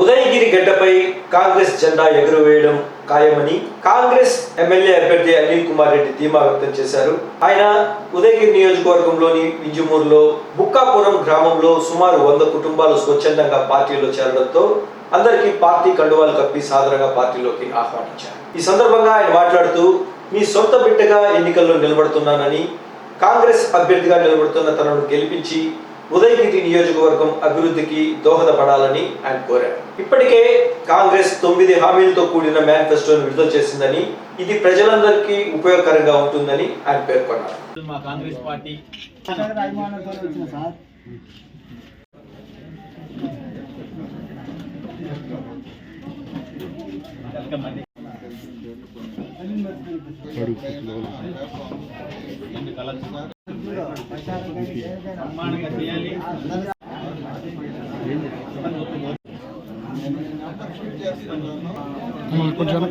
ఉదయగిరి గడ్డపై కాంగ్రెస్ జెండా ఎగురవేయడం ఖాయమని కాంగ్రెస్ ఎమ్మెల్యే అభ్యర్థి అనిల్ కుమార్ రెడ్డి ధీమా వ్యక్తం చేశారు. ఆయన ఉదయగిరి నియోజకవర్గంలోని వింజమూరులో బుక్కాపురం గ్రామంలో సుమారు వంద కుటుంబాలు స్వచ్ఛందంగా పార్టీలో చేరడంతో అందరికీ పార్టీ కండువాలు కప్పి సాధారణంగా పార్టీలోకి ఆహ్వానించారు. ఈ సందర్భంగా ఆయన మాట్లాడుతూ మీ సొంత బిడ్డగా ఎన్నికల్లో నిలబడుతున్నానని కాంగ్రెస్ అభ్యర్థిగా నిలబడుతున్న తనను గెలిపించి ఉదయగిరి నియోజకవర్గం అభివృద్ధికి దోహదపడాలని ఆయన కోరారు. ఇప్పటికే కాంగ్రెస్ తొమ్మిది హామీలతో కూడిన మేనిఫెస్టోను విడుదల చేసిందని ఇది ప్రజలందరికీ ఉపయోగకరంగా ఉంటుందని ఆయన పేర్కొన్నారు. మా కాంగ్రెస్ పార్టీ వెల్కమ్ అండి. చేయాలి కొంచెం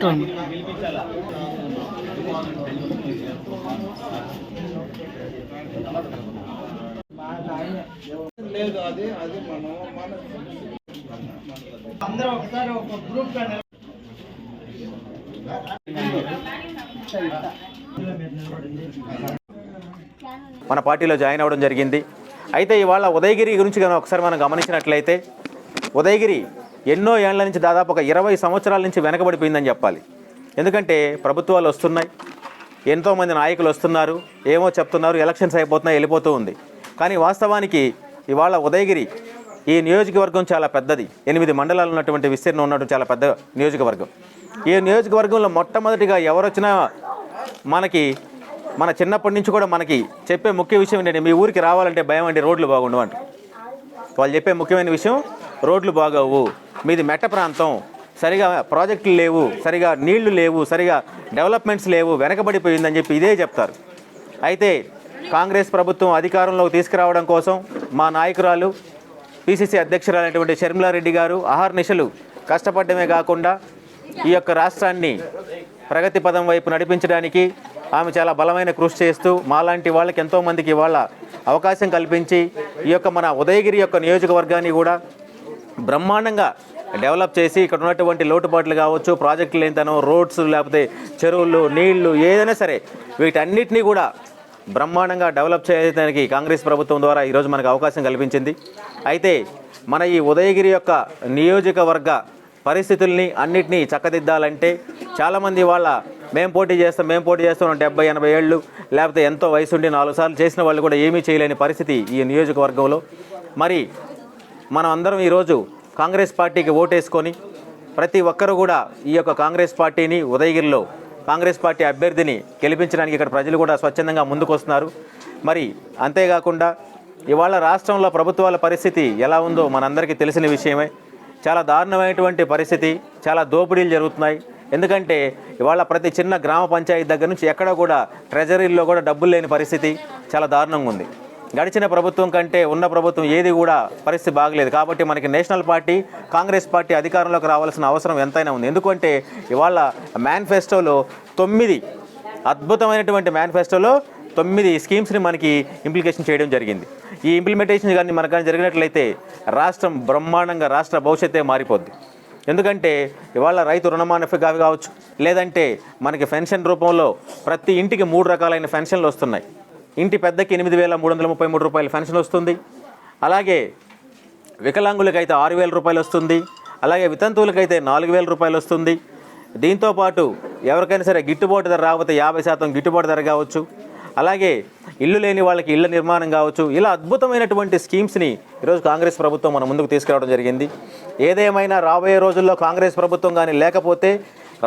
లేదు అది అది మనం మన అందరూ ఒకసారి ఒక గ్రూప్ మన పార్టీలో జాయిన్ అవ్వడం జరిగింది. అయితే ఇవాళ ఉదయగిరి గురించి కానీ ఒకసారి మనం గమనించినట్లయితే ఉదయగిరి ఎన్నో ఏళ్ళ నుంచి దాదాపు ఒక ఇరవై సంవత్సరాల నుంచి వెనకబడిపోయిందని చెప్పాలి. ఎందుకంటే ప్రభుత్వాలు వస్తున్నాయి ఎంతోమంది నాయకులు వస్తున్నారు ఏమో చెప్తున్నారు ఎలక్షన్స్ అయిపోతున్నాయి వెళ్ళిపోతూ ఉంది. కానీ వాస్తవానికి ఇవాళ ఉదయగిరి ఈ నియోజకవర్గం చాలా పెద్దది. ఎనిమిది మండలాలు ఉన్నటువంటి విస్తీర్ణం ఉన్నటువంటి చాలా పెద్ద నియోజకవర్గం. ఈ నియోజకవర్గంలో మొట్టమొదటిగా ఎవరొచ్చినా మనకి మన చిన్నప్పటి నుంచి కూడా మనకి చెప్పే ముఖ్య విషయం ఏంటంటే మీ ఊరికి రావాలంటే భయం అండి రోడ్లు బాగుండవు అంట. వాళ్ళు చెప్పే ముఖ్యమైన విషయం రోడ్లు బాగోవు. మీది మెట్ట ప్రాంతం. సరిగా ప్రాజెక్టులు లేవు సరిగా నీళ్ళు లేవు సరిగా డెవలప్మెంట్స్ లేవు వెనకబడిపోయిందని చెప్పి ఇదే చెప్తారు. అయితే కాంగ్రెస్ ప్రభుత్వం అధికారంలోకి తీసుకురావడం కోసం మా నాయకురాలు పిసిసి అధ్యక్షురాలైనటువంటి షర్మిలారెడ్డి గారు అహర్నిశలు కష్టపడమే కాకుండా ఈ యొక్క రాష్ట్రాన్ని ప్రగతి పదం వైపు నడిపించడానికి ఆమె చాలా బలమైన కృషి చేస్తూ మాలాంటి వాళ్ళకి ఎంతోమందికి వాళ్ళ అవకాశం కల్పించి ఈ యొక్క మన ఉదయగిరి యొక్క నియోజకవర్గాన్ని కూడా బ్రహ్మాండంగా డెవలప్ చేసి ఇక్కడ ఉన్నటువంటి లోటుపాట్లు కావచ్చు ప్రాజెక్టులు ఏంటనో రోడ్స్ లేకపోతే చెరువులు నీళ్ళు ఏదైనా సరే వీటన్నిటినీ కూడా బ్రహ్మాండంగా డెవలప్ చేయడానికి కాంగ్రెస్ ప్రభుత్వం ద్వారా ఈరోజు మనకు అవకాశం కల్పించింది. అయితే మన ఈ ఉదయగిరి యొక్క నియోజకవర్గ పరిస్థితుల్ని అన్నిటినీ చక్కదిద్దాలంటే చాలామంది వాళ్ళ మేము పోటీ చేస్తాం మేము పోటీ చేస్తాం డెబ్బై ఎనభై ఏళ్ళు లేకపోతే ఎంతో వయసు ఉండి నాలుగు సార్లు చేసిన వాళ్ళు కూడా ఏమీ చేయలేని పరిస్థితి ఈ నియోజకవర్గంలో. మరి మనం అందరం ఈరోజు కాంగ్రెస్ పార్టీకి ఓటేసుకొని ప్రతి ఒక్కరూ కూడా ఈ యొక్క కాంగ్రెస్ పార్టీని ఉదయగిరిలో కాంగ్రెస్ పార్టీ అభ్యర్థిని గెలిపించడానికి ఇక్కడ ప్రజలు కూడా స్వచ్ఛందంగా ముందుకొస్తున్నారు. మరి అంతేకాకుండా ఇవాళ రాష్ట్రంలో ప్రభుత్వాల పరిస్థితి ఎలా ఉందో మనందరికీ తెలిసిన విషయమే. చాలా దారుణమైనటువంటి పరిస్థితి చాలా దోపిడీలు జరుగుతున్నాయి. ఎందుకంటే ఇవాళ ప్రతి చిన్న గ్రామ పంచాయతీ దగ్గర నుంచి ఎక్కడ కూడా ట్రెజరీల్లో కూడా డబ్బులు లేని పరిస్థితి చాలా దారుణంగా ఉంది. గడిచిన ప్రభుత్వం కంటే ఉన్న ప్రభుత్వం ఏది కూడా పరిస్థితి బాగలేదు. కాబట్టి మనకి నేషనల్ పార్టీ కాంగ్రెస్ పార్టీ అధికారంలోకి రావాల్సిన అవసరం ఎంతైనా ఉంది. ఎందుకంటే ఇవాళ మేనిఫెస్టోలో తొమ్మిది అద్భుతమైనటువంటి మేనిఫెస్టోలో తొమ్మిది స్కీమ్స్ని మనకి ఇంప్లికేషన్ చేయడం జరిగింది. ఈ ఇంప్లిమెంటేషన్ కానీ మనకు కానీ జరిగినట్లయితే రాష్ట్రం బ్రహ్మాండంగా రాష్ట్ర భవిష్యత్తే మారిపోద్ది. ఎందుకంటే ఇవాళ రైతు రుణమాఫీ కావి కావచ్చు లేదంటే మనకి పెన్షన్ రూపంలో ప్రతి ఇంటికి మూడు రకాలైన పెన్షన్లు వస్తున్నాయి. ఇంటి పెద్దకి ఎనిమిది వేల మూడు వందల ముప్పై మూడు రూపాయల పెన్షన్ వస్తుంది. అలాగే వికలాంగులకైతే ఆరు వేల రూపాయలు వస్తుంది. అలాగే వితంతువులకైతే నాలుగు వేల రూపాయలు వస్తుంది. దీంతో పాటు ఎవరికైనా సరే గిట్టుబాటు ధర రాకపోతే యాభై శాతం గిట్టుబాటు ధర కావచ్చు. అలాగే ఇల్లు లేని వాళ్ళకి ఇళ్ళ నిర్మాణం కావచ్చు ఇలా అద్భుతమైనటువంటి స్కీమ్స్ని ఈరోజు కాంగ్రెస్ ప్రభుత్వం మన ముందుకు తీసుకురావడం జరిగింది. ఏదేమైనా రాబోయే రోజుల్లో కాంగ్రెస్ ప్రభుత్వం కానీ లేకపోతే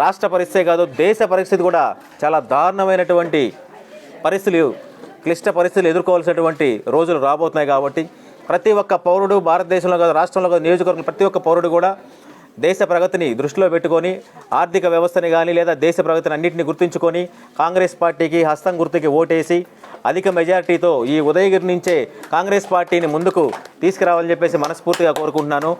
రాష్ట్ర పరిస్థితే కాదు దేశ పరిస్థితి కూడా చాలా దారుణమైనటువంటి పరిస్థితులు క్లిష్ట పరిస్థితులు ఎదుర్కోవాల్సినటువంటి రోజులు రాబోతున్నాయి కాబట్టి ప్రతి ఒక్క పౌరుడు భారతదేశంలో కాదు రాష్ట్రంలో కాదు నియోజకవర్గం ప్రతి ఒక్క పౌరుడు కూడా దేశ ప్రగతిని దృష్టిలో పెట్టుకొని ఆర్థిక వ్యవస్థని కానీ లేదా దేశ ప్రగతిని అన్నింటినీ గుర్తుంచుకొని కాంగ్రెస్ పార్టీకి హస్తం గుర్తుకి ఓటేసి అధిక మెజార్టీతో ఈ ఉదయగిరి నుంచే కాంగ్రెస్ పార్టీని ముందుకు తీసుకురావాలని చెప్పేసి మనస్ఫూర్తిగా కోరుకుంటున్నాను.